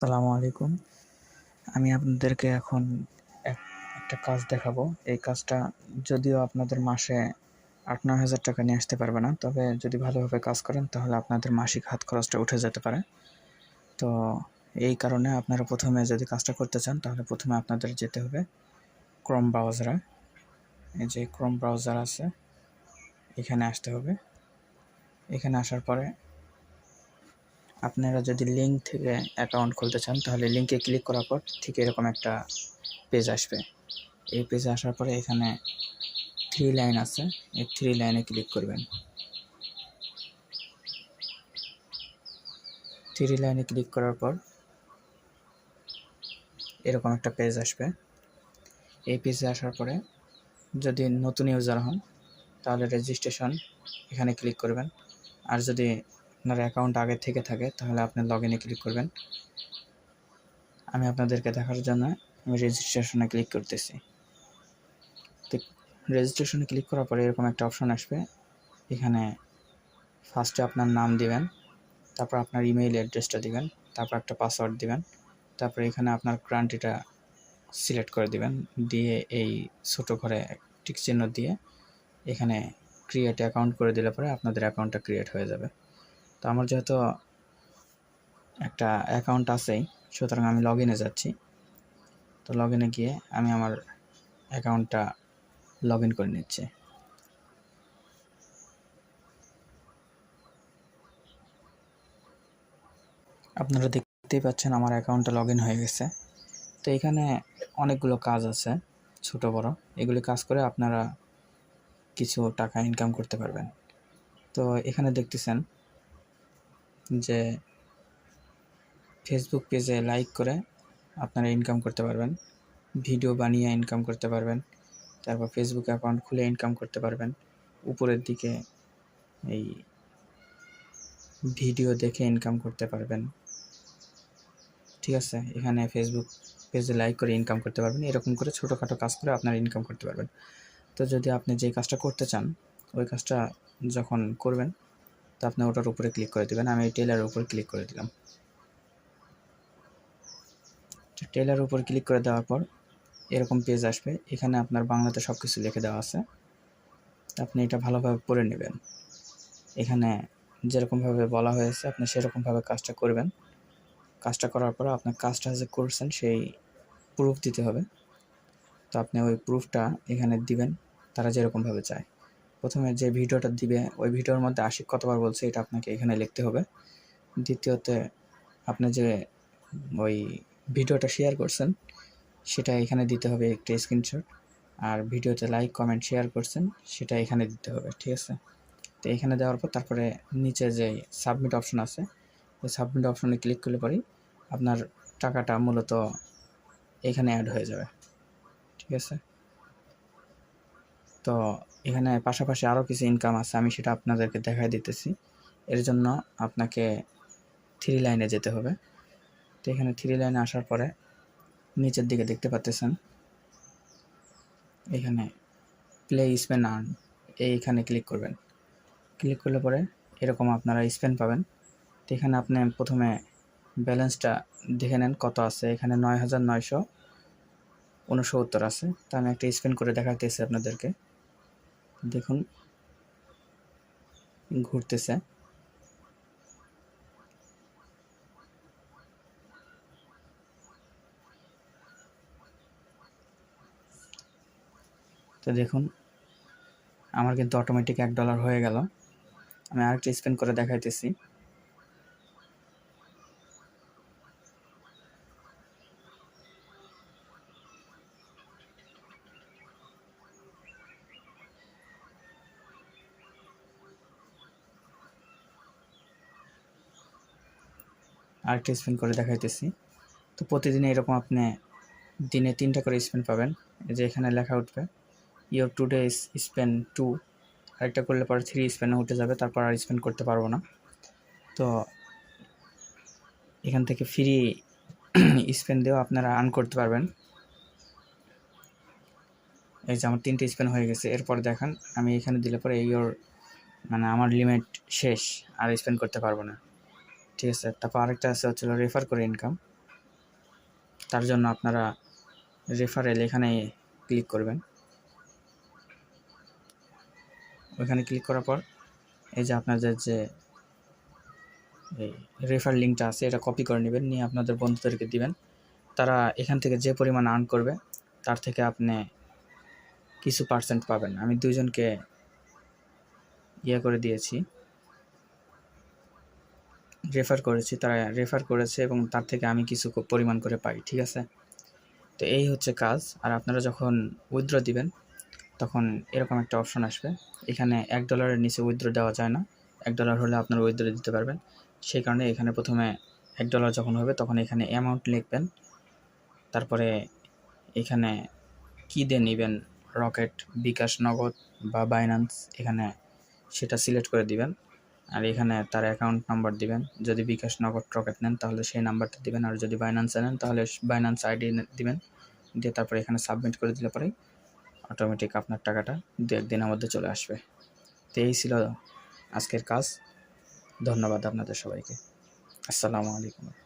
আসসালামু আলাইকুম। আমি আপনাদেরকে এখন এক, একটা কাজ দেখাবো। এই কাজটা যদিও আপনাদের মাসে আট, নয় হাজার টাকা নিয়ে আসতে পারবে না, তবে যদি ভালোভাবে কাজ করেন তাহলে আপনাদের মাসিক হাত খরচটা উঠে যেতে পারে। তো এই কারণে আপনারা প্রথমে যদি কাজটা করতে চান, তাহলে প্রথমে আপনাদের যেতে হবে ক্রম ব্রাউজারে। এই যে ক্রম ব্রাউজার আছে, এখানে আসতে হবে। এখানে আসার পরে আপনারা যদি লিঙ্ক থেকে অ্যাকাউন্ট খুলতে চান, তাহলে লিঙ্কে ক্লিক করার পর ঠিক এরকম একটা পেজ আসবে। এই পেজে আসার পরে এখানে থ্রি লাইন আছে। এই থ্রি লাইনে ক্লিক করবেন। থ্রি লাইনে ক্লিক করার পর এরকম একটা পেজ আসবে। এই পেজে আসার পরে যদি নতুন ইউজার হন, তাহলে রেজিস্ট্রেশন এখানে ক্লিক করবেন। আর যদি আপনার অ্যাকাউন্ট আগে থেকে থাকে, তাহলে আপনি লগ ইনে ক্লিক করবেন। আমি আপনাদেরকে দেখার জন্য আমি রেজিস্ট্রেশনে ক্লিক করতেছি। তো রেজিস্ট্রেশনে ক্লিক করার পরে এরকম একটা অপশন আসবে। এখানে ফার্স্টে আপনার নাম দিবেন, তারপর আপনার ইমেইল অ্যাড্রেসটা দিবেন, তারপর একটা পাসওয়ার্ড দিবেন, তারপর এখানে আপনার ক্রান্টিটা সিলেক্ট করে দিবেন। দিয়ে এই ছোটো ঘরে টিক চিহ্ন দিয়ে এখানে ক্রিয়েট অ্যাকাউন্ট করে দিলে পরে আপনাদের অ্যাকাউন্টটা ক্রিয়েট হয়ে যাবে। তো আমার যেহেতু একটা অ্যাকাউন্ট আছেই সুতরাং আমি লগ ইনে যাচ্ছি। তো লগ ইনে গিয়ে আমি আমার অ্যাকাউন্টটা লগ ইন করে নিচ্ছি। আপনারা দেখতেই পাচ্ছেন আমার অ্যাকাউন্টটা লগ ইন হয়ে গেছে। তো এখানে অনেকগুলো কাজ আছে, ছোট, বড়। এগুলি কাজ করে আপনারা কিছু টাকা ইনকাম করতে পারবেন। তো এখানে দেখতেছেন যে ফেসবুক পেজে লাইক করে আপনারা ইনকাম করতে পারবেন ভিডিও বানিয়ে ইনকাম করতে পারবেন, তারপর ফেসবুক অ্যাকাউন্ট খুলে ইনকাম করতে পারবেন, উপরের দিকে এই ভিডিও দেখে ইনকাম করতে পারবেন। ঠিক আছে? এখানে ফেসবুক পেজে লাইক করে ইনকাম করতে পারবেন, এরকম করে ছোটোখাটো কাজ করে আপনারা ইনকাম করতে পারবেন। তো যদি আপনি যে কাজটা করতে চান, ওই কাজটা যখন করবেন তো আপনি ওটার উপরে ক্লিক করে দেবেন। আমি টেলার উপর ক্লিক করে দিলাম। টেলার উপর ক্লিক করে দেওয়ার পর এরকম পেজ আসবে। এখানে আপনার বাংলাতে সব কিছু লিখে দেওয়া আছে। আপনি এটা ভালোভাবে পড়ে নেবেন। এখানে যেরকমভাবে বলা হয়েছে, আপনি সেরকমভাবে কাজটা করবেন। কাজটা করার পর আপনার কাজটা যে করছেন, সেই প্রুফ দিতে হবে। তো আপনি ওই প্রুফটা এখানে দিবেন, তারা যেরকমভাবে চায়। প্রথমে যে ভিডিওটা দিবে, ওই ভিডিওর মধ্যে আশিক কতবার বলছে এটা আপনাকে এখানে লিখতে হবে। দ্বিতীয়তে, আপনি যে ওই ভিডিওটা শেয়ার করছেন, সেটা এখানে দিতে হবে একটা স্ক্রিনশট আর ভিডিওতে লাইক কমেন্ট শেয়ার করছেন, সেটা এখানে দিতে হবে, ঠিক আছে? তো এখানে দেওয়ার পর তারপরে নিচে যে সাবমিট অপশন আছে, ওই সাবমিট অপশনে ক্লিক করলে পরেই আপনার টাকাটা মূলত এখানে অ্যাড হয়ে যাবে, ঠিক আছে? তো এখানে পাশাপাশি আরও কিছু ইনকাম আছে, আমি সেটা আপনাদেরকে দেখাই দিতেছি। এর জন্য আপনাকে থ্রি লাইনে যেতে হবে। তো এখানে থ্রি লাইনে আসার পরে নিচের দিকে দেখতে পাচ্তেছেন। এখানে প্লে স্পেন আর্ন এইখানে ক্লিক করবেন। ক্লিক করলে পরে এরকম আপনারা স্পেন পাবেন। তো এখানে আপনি প্রথমে ব্যালেন্সটা দেখে নেন কত আছে। এখানে নয় হাজার নয়শো উনসত্তর আছে। তা আমি একটা স্পেন করে দেখাতেছি আপনাদেরকে। দেখুন, ঘুরতেছে। তো দেখুন, আমার কিন্তু অটোমেটিক এক ডলার হয়ে গেল। আমি আরেকটা স্পেন্ড করে দেখাইতেছি। আরেকটা স্পেন করে দেখাইতেছি। তো প্রতিদিন এরকম আপনি দিনে তিনটা করে স্পেন পাবেন। যে এখানে লেখা উঠবে ইয়োর টুডে স্পেন টু আরেকটা করলে পরে থ্রি স্পেনে উঠে যাবে, তারপর আর স্পেন করতে পারব না। তো এখান থেকে ফ্রি স্পেন দিয়েও আপনারা আর্ন করতে পারবেন। এই যে আমার তিনটে স্পেন হয়ে গেছে, এরপর দেখেন, আমি এখানে দিলে পরে ইয়োর মানে আমার লিমিট শেষ, আর স্পেন্ড করতে পারব না। ঠিক আছে, তারপর আরেকটা আছে হচ্ছিল রেফার করে ইনকাম তার জন্য আপনারা রেফারেল এখানে ক্লিক করবেন। ওইখানে ক্লিক করার পর এই যে আপনাদের যে এই রেফার লিঙ্কটা আছে, এটা কপি করে নেবেন, নিয়ে আপনাদের বন্ধুদেরকে দিবেন। তারা এখান থেকে যে পরিমাণ আর্ন করবে, তার থেকে আপনি কিছু পার্সেন্ট পাবেন। আমি দুজনকে ইয়ে করে দিয়েছি। রেফার করেছি, তারা রেফার করেছে এবং তার থেকে আমি কিছু পরিমাণ করে পাই, ঠিক আছে? তো এই হচ্ছে কাজ। আর আপনারা যখন উইথড্র দিবেন, তখন এরকম একটা অপশন আসবে। এখানে এক ডলারের নিচে উইথড্র দেওয়া যায় না। এক ডলার হলে আপনারা উইথড্র দিতে পারবেন। সেই কারণে এখানে প্রথমে এক ডলার যখন হবে, তখন এখানে অ্যামাউন্ট লিখবেন। তারপরে এখানে কী দিয়ে নেবেন? রকেট, বিকাশ, নগদ বা বাইন্যান্স এখানে সেটা সিলেক্ট করে দিবেন। আর এখানে তার অ্যাকাউন্ট নাম্বার দিবেন। যদি বিকাশ নগদ রকেট নেন, তাহলে সেই নাম্বারটা দিবেন। আর যদি বাইন্যান্সে নেন, তাহলে বাইন্যান্স আইডি দিবেন। দিয়ে তারপরে এখানে সাবমিট করে দিলে পরেই অটোমেটিক আপনার টাকাটা দু একদিনের মধ্যে চলে আসবে। তো এই ছিল আজকের কাজ। ধন্যবাদ আপনাদের সবাইকে। আসসালামু আলাইকুম।